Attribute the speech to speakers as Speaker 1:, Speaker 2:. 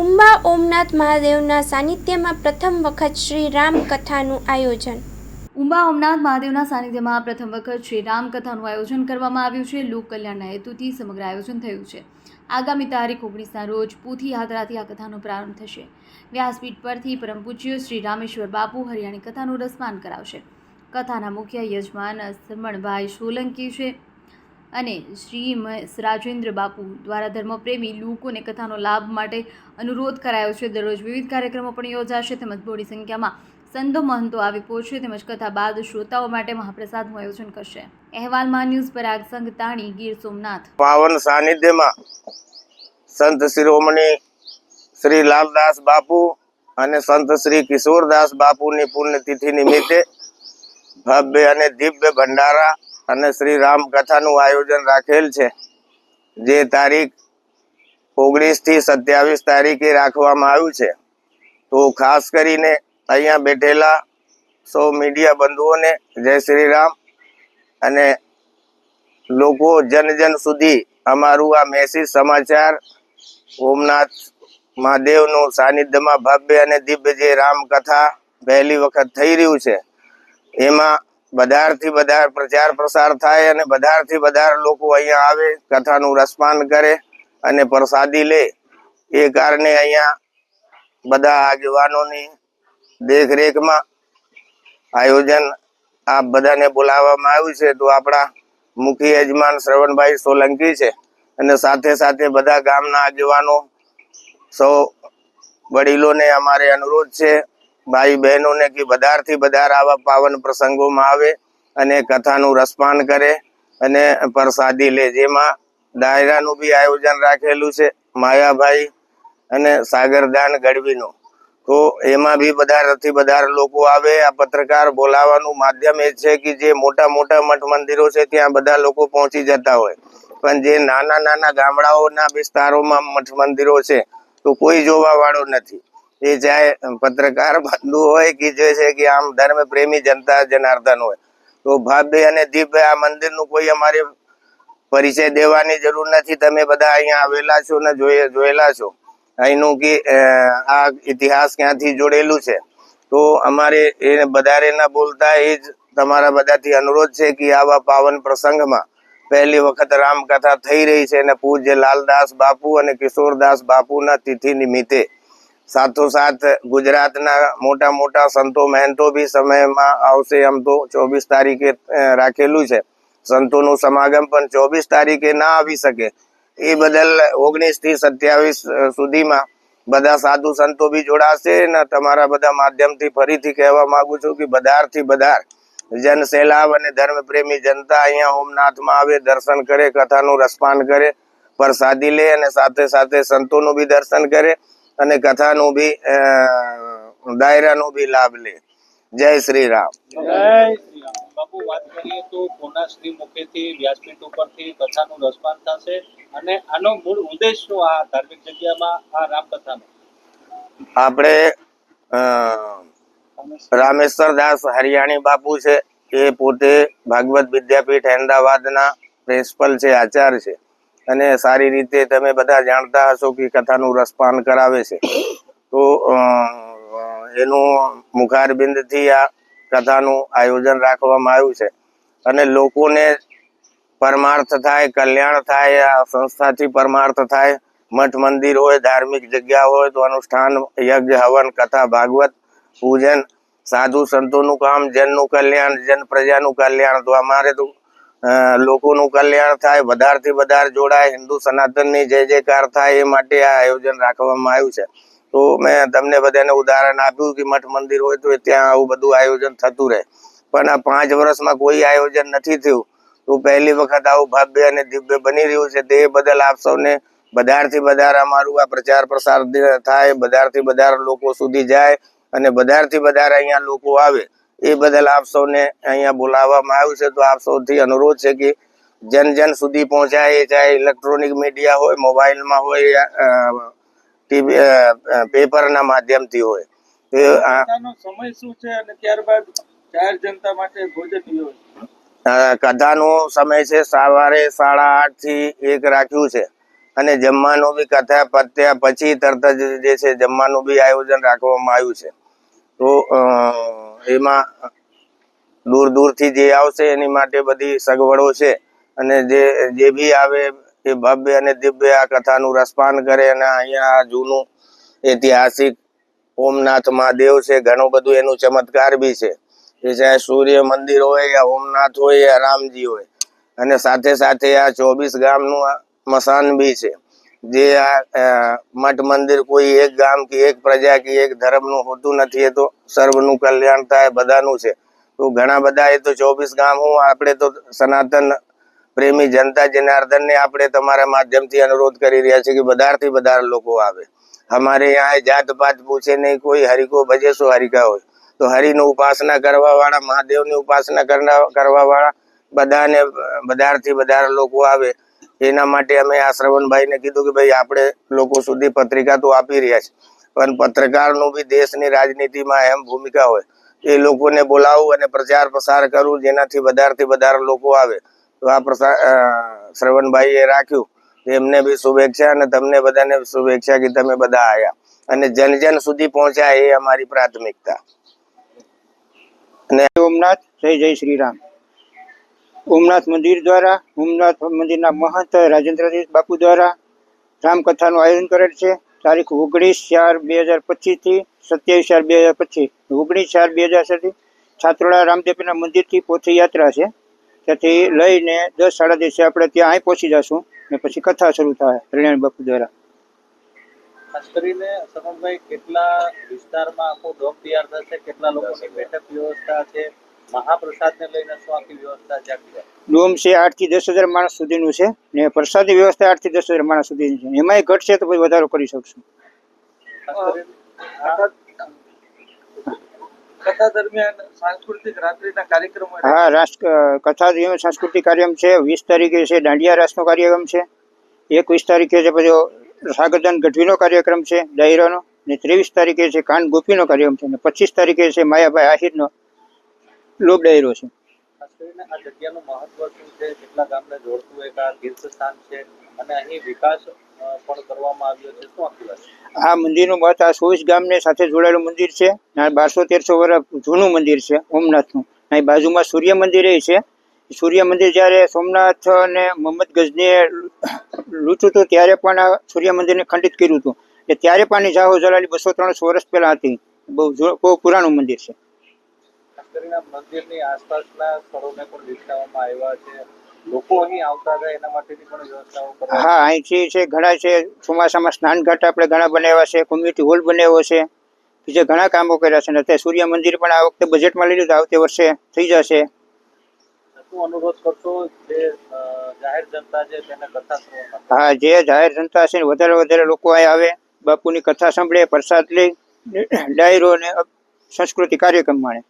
Speaker 1: ઉંબા ઓમનાથ મહાદેવના સાનિધ્યમાં પ્રથમ વખત શ્રી રામ કથાનું આયોજન.
Speaker 2: ઉંબા ઓમનાથ મહાદેવના સાનિધ્યમાં પ્રથમ વખત શ્રી રામકથાનું આયોજન કરવામાં આવ્યું છે. લોક કલ્યાણના હેતુથી સમગ્ર આયોજન થયું છે. આગામી તારીખ ઓગણીસના રોજ પૂથી યાત્રાથી આ કથાનો પ્રારંભ થશે. વ્યાસપીઠ પરથી પરમ પૂજ્ય શ્રી રામેશ્વર બાપુ હરિયાણી કથાનું રસપાન કરાવશે. કથાના મુખ્ય યજમાન સરમણભાઈ સોલંકી છે. અને શ્રી રાજેન્દ્ર બાપુ દ્વારા ધર્મપ્રેમી લોકોને કથાનો લાભ માટે અનુરોધ કરાયો છે. દરરોજ વિવિધ કાર્યક્રમો પણ યોજાશે. તેમજ બોડી સંખ્યામાં સંતો મહંતો આવી પહોંચશે. તેમજ કથા બાદ શ્રોતાઓ માટે મહાપ્રસાદનું આયોજન કરશે. અહેવાલમાં ન્યૂઝ પરાગ સંઘ તાણી ગીર સોમનાથ.
Speaker 3: પાવન સાનિધ્યમાં સંત શિરોમણી શ્રી લાલદાસ બાપુ અને સંત શ્રી કિશોરદાસ બાપુની પુણ્યતિથિ નિમિત્તે ભવ્ય અને દિવ્ય ભંડારા અને શ્રી રામ કથાનું આયોજન રાખેલ છે. જે તારીખ ઓગણીસથી સત્યાવીસ તારીખે રાખવામાં આવ્યું છે. તો ખાસ કરીને અહીંયા બેઠેલા સૌ મીડિયા બંધુઓને જય શ્રી રામ. અને લોકો જન જન સુધી અમારું આ મેસેજ સમાચાર, ઓમનાથ મહાદેવનું સાનિધ્યમાં ભવ્ય અને દિવ્ય જે રામકથા પહેલી વખત થઈ રહ્યું છે, એમાં બધારથી બધા પ્રચાર પ્રસાર થાય અને બધારથી બધા લોકો અહીંયા આવે, કથાનું રસપાન કરે અને પ્રસાદી લે. એ કારણે અહીંયા બધા આગેવાનોની દેખરેખમાં આયોજન આપ બધાને બોલાવવામાં આવ્યું છે. તો આપણા મુખ્ય યજમાન શ્રવણભાઈ સોલંકી છે અને સાથે સાથે બધા ગામના આગેવાનો, સૌ વડીલોને અમારે અનુરોધ છે. ભાઈ બહેનોને કે વધારથી વધારે આવા પાવન પ્રસંગોમાં આવે અને કથાનું રસપાન કરે અને પ્રસાદી લે. જેમાં ડાયરાનું બી આયોજન રાખેલું છે, માયાભાઈ અને સાગરદાન ગઢવીનું. તો એમાં બી વધારેથી વધારે લોકો આવે, આ પત્રકાર બોલાવાનું માધ્યમ એ છે કે જે મોટા મોટા મઠ મંદિરો છે ત્યાં બધા લોકો પહોંચી જતા હોય. પણ જે નાના નાના ગામડાઓના વિસ્તારોમાં મઠ મંદિરો છે, તો કોઈ જોવા વાળો નથી. એ ચાહે પત્રકાર બંધુ હોય કે જે છે કે આમ ધર્મ પ્રેમી જનતા જનાર્દન હોય. તો ભાભી અને દીપભાઈ આ મંદિરનું કોઈ અમારે પરિચય દેવાની જરૂર નથી. તમે બધા અહીંયા આવેલા છો ને જોયે જોયેલા છો. અહીંનું કે આ ઇતિહાસ ક્યાંથી જોડેલું છે? તો અમારે એ વધારે ના બોલતા એ જ તમારા બધાથી અનુરોધ છે કે આવા પાવન પ્રસંગમાં પહેલી વખત રામકથા થઈ રહી છે અને પૂજ્ય લાલદાસ બાપુ અને કિશોરદાસ બાપુના તિથિ નિમિત્તે સાથોસાથ ગુજરાતના મોટા મોટા સંતો મહેંતો બી સમયમાં આવશે આમ તો ચોવીસ તારીખે રાખેલું છે. સંતોનું સમાગમ પણ ચોવીસ તારીખે ના આવી શકે. એ બદલ ઓગણીસથી સત્યાવીસ સુધીમાં બધા સાધુ સંતો બી જોડાશે ને તમારા બધા માધ્યમથી ફરીથી કહેવા માંગુ છું કે બધારથી બધાર જન સૈલાબ અને ધર્મ પ્રેમી જનતા અહીંયા ઓમનાથમાં આવે, દર્શન કરે, કથાનું રસપાન કરે, પ્રસાદી લે અને સાથે સાથે સંતોનું બી દર્શન કરે. અને કથાનો બી દાયરાનું બી લાભ લે. જય શ્રી રામ
Speaker 4: જય બાપુ વાત કરીએ તો કોના શ્રી મુખેથી વ્યાસપીઠ ઉપરથી કથાનું રસપાન થશે અને આનો મૂળ ઉદ્દેશ શું આ ધાર્મિક જગ્યામાં આ રામકથાનો?
Speaker 3: આપણે રામેશ્વર દાસ હરિયાણી બાપુ છે એ પોતે ભાગવત વિદ્યાપીઠ અહેમદાબાદના પ્રિન્સિપલ છે આચાર્ય છે. અને સારી રીતે તમે બધા જાણતા હશો કે કથાનું રસપાન કરાવે છે. તો એનું મુખારબિંદથી આ કથાનું આયોજન રાખવામાં આવ્યું છે. અને લોકોને પરમાર્થ થાય, કલ્યાણ થાય, આ સંસ્થાથી પરમાર્થ થાય. મઠ મંદિર હોય, ધાર્મિક જગ્યા હોય, તો અનુષ્ઠાન, યજ્ઞ, હવન, કથા, ભાગવત, પૂજન, સાધુ સંતોનું કામ, જનનું કલ્યાણ, જન પ્રજાનું કલ્યાણ. તો અમારે તો લોકોનું કલ્યાણ થાય, વધારથી વધારે જોડાય, હિન્દુ સનાતનની જે જે કાર થાય એ માટે આ આયોજન રાખવામાં આવ્યું છે. તો મેં તમને બધાને ઉદાહરણ આપ્યું કે મઠ મંદિર હોય તો ત્યાં આવું બધું આયોજન થતું રહે. પણ આ પાંચ વર્ષમાં કોઈ આયોજન નથી થયું. તો પહેલી વખત આવું ભવ્ય અને દિવ્ય બની રહ્યું છે. તે બદલ આપ સૌને બધારથી વધારે અમારું આ પ્રચાર પ્રસાર થાય બધારથી વધારે લોકો સુધી જાય અને બધારથી વધારે અહીંયા લોકો આવે. એ બદલ આપ સૌને અહીંયા બોલાવવામાં આવ્યું છે. તો આપ સૌથી અનુરોધ છે કે જન જન સુધી પહોંચાય ચાહે ઇલેક્ટ્રોનિક મીડિયા હોય મોબાઈલમાં હોય ટીવી પેપરના માધ્યમથી હોય.
Speaker 4: સમય શું છે અને ત્યારબાદ જાહેર જનતા માટે ભોજન
Speaker 3: કથાનો સમય છે સવારે સાડા આઠથી એક રાખ્યું છે. અને જમવાનું બી કથા પત્યા પછી તરત જ જે છે જમવાનું બી આયોજન રાખવામાં આવ્યું છે. તો એમાં દૂર દૂરથી જે આવશે એની માટે બધી સગવડો છે. અને જે જે બી આવે એ ભવ્ય અને દિવ્ય આ કથાનું રસપાન કરે અને અહીંયા જૂનું ઐતિહાસિક ઓમનાથ મહાદેવ છે, ઘણું બધું એનું ચમત્કાર બી છે. એ ચાહે સૂર્ય મંદિર હોય યા ઓમનાથ હોય યા રામજી હોય. અને સાથે સાથે આ ચોવીસ ગામનું આ મસાન બી છે. જે આ મઠ મંદિર કોઈ એક ગામ કે એક પ્રજા કે એક ધર્મનું હોતું નથી એ તો સર્વનું કલ્યાણ થાય, બધાનું છે. તો ઘણા બધા એ તો ચોવીસ ગામ હું, આપણે તો સનાતન પ્રેમી જનતા જનાર્દનને આપણે તમારા માધ્યમથી અનુરોધ કરી રહ્યા છીએ કે બધારથી બધા લોકો આવે. અમારે અહીંયા જાત પાત પૂછે નહીં, કોઈ હરિકો ભજે શું હરિકા હોય. તો હરિની ઉપાસના કરવા વાળા મહાદેવની ઉપાસના કરવા વાળા બધાને, બધારથી વધારે લોકો આવે. એના માટે અમે આ શ્રવણભાઈને કીધું કે ભાઈ, આપણે લોકો સુધી પત્રિકા તો આપી રહ્યા છે, પણ પત્રકારનું બી દેશની રાજનીતિમાં એમ ભૂમિકા હોય. એ લોકોને બોલાવું અને પ્રચાર પ્રસાર કરવું જેનાથી વધારેથી વધારે લોકો આવે. તો આ પ્રસાર શ્રવણભાઈએ રાખ્યું. એમને બી શુભેચ્છા અને તમને બધાને શુભેચ્છા કે તમે બધા આયા. અને જન જન સુધી પહોંચ્યા એ અમારી પ્રાથમિકતા.
Speaker 5: ઓમનાથ જય જય શ્રી રામ. ઓમનાથ મંદિર દ્વારા ઓમનાથ મંદિરના મહંત રાજેન્દ્ર બાપુ દ્વારા રામકથાનું આયોજન કરેલ છે. તારીખ ઓગણીસ ચાર બે હજાર પચીસથી સત્યાવીસ ચાર બે હજાર પચીસ. ઓગણીસ ચાર બે હજાર સુધી છાત્રોડા રામદેવના મંદિરથી પોથી યાત્રા છે. ત્યાંથી લઈને દસ સાડા દસે આપણે ત્યાં અહીં પહોંચી જશું ને પછી કથા શરૂ થાય કલ્યાણ બાપુ દ્વારા.
Speaker 4: કેટલા વિસ્તારમાં આખો ડોમ તૈયાર થશે? કેટલા લોકોની બેઠક વ્યવસ્થા છે? મહાપ્રસાદને લઈને શું આખી વ્યવસ્થા છે
Speaker 5: ડોમ છે આઠથી દસ હજાર માણસ સુધીનું છે ને પ્રસાદી વ્યવસ્થા આઠથી દસ હજાર માણસ સુધીની છે. એમાંય ઘટશે તો પછી વધારો કરી શકશું.
Speaker 4: કથા દરમિયાન સાંસ્કૃતિક રાત્રિના કાર્યક્રમો
Speaker 5: હા રાષ્ટ્ર કથા જેવો સાંસ્કૃતિક કાર્યક્રમ છે. વીસ તારીખે છે દાંડિયા રાસનો કાર્યક્રમ છે. એકવીસ તારીખે છે પછી સાગરદાન ગઢવીનો કાર્યક્રમ છે ડાયરાનો. ને ત્રેવીસ તારીખે છે કાન ગોપીનો કાર્યક્રમ છે. ને પચીસ તારીખે છે માયાભાઈ આહિરનો લોક ડાયરો છે.
Speaker 4: આ જગ્યાનું મહત્વ શું છે? કેટલા ગામને જોડતું એક આ તીર્થ સ્થાન છે? અને અહીં વિકાસ પણ કરવામાં આવ્યો છે. શું આખી વાત?
Speaker 5: આ મંદિરનું મત આ સોવીસ ગામને સાથે જોડાયેલું મંદિર છે. બારસો તેરસો વર્ષ જૂનું મંદિર છે ઓમનાથનું અહીં બાજુમાં સૂર્ય મંદિર એ છે. સૂર્ય મંદિર જ્યારે સોમનાથ અને મોહમ્મદ ગઝનીએ લૂંટ્યું હતું ત્યારે પણ આ સૂર્ય મંદિરને ખંડિત કર્યું હતું. એટલે ત્યારે પણ જાહો જલાલી બસો ત્રણસો વર્ષ પહેલા હતી. બહુ બહુ પુરાણું મંદિર છે.
Speaker 4: કરીને મંદિરની આસપાસના સ્થળોને પણ વિકસાવવામાં આવ્યા છે. લોકો અહીં આવતા રહે એના માટેની પણ વ્યવસ્થાઓ
Speaker 5: હા અહીંથી છે ઘણા છે ચોમાસામાં સ્નાન ઘાટ આપણે ઘણા બનાવ્યા છે કોમ્યુનિટી હોલ બનાવ્યો છે બીજા ઘણા કામો કર્યા છે ને અત્યારે સૂર્ય મંદિર પણ આ વખતે બજેટમાં લઈ લીધું આવતી વર્ષે થઈ જશે.
Speaker 4: અનુરોધ કરશો જે જાહેર જનતા છે તેને કથા
Speaker 5: હા જે જાહેર જનતા છે વધારે વધારે લોકો અહીં આવે બાપુની કથા સાંભળે પ્રસાદ લઈ ડાયરો ને સંસ્કૃતિ કાર્યક્રમ માણે.